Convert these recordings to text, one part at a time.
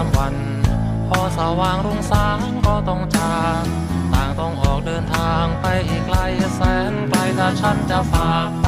ามวัน พอสว่างรุ่งสางก็ต้องจากต่างต้องออกเดินทางไปอีกไกลแสนไกลถ้าฉันจะฝาก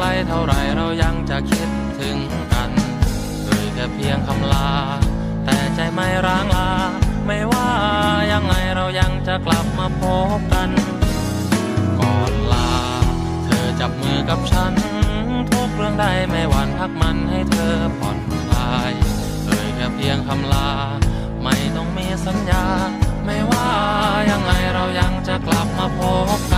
ไกลเท่าไรเรายังจะคิดถึงกันเอ่ยแค่เพียงคำลา แต่ใจไม่ร้างลา ไม่ว่ายังไงเรายังจะกลับมาพบกัน ก่อนลา เธอจับมือกับฉัน ทุกเรื่องใดไม่หวั่นพักมันให้เธอผ่อนคลายเอ่ยแค่เพียงคำลา ไม่ต้องมีสัญญา ไม่ว่ายังไงเรายังจะกลับมาพบกัน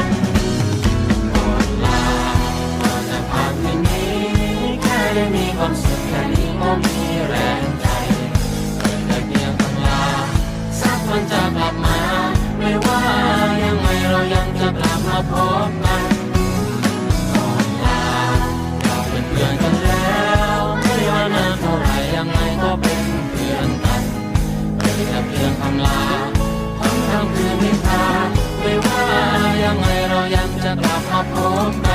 น ได้มีความสุขแค่นี้ก็มีแรงใจเกิดแต่เพียงคำลาสักวันจะกลับมา ไม่ว่ายังไงเรายังจะกลับมาพบกันก่อนลาเราเป็นเพื่อนกันแล้วไม่ว่านานเท่าไหร่ยังไงก็เป็นเพื่อนกันเกิดแต่เพียงคำลาความทำคือไม่พาไม่ว่ายังไงเรายังจะกลับมาพบกัน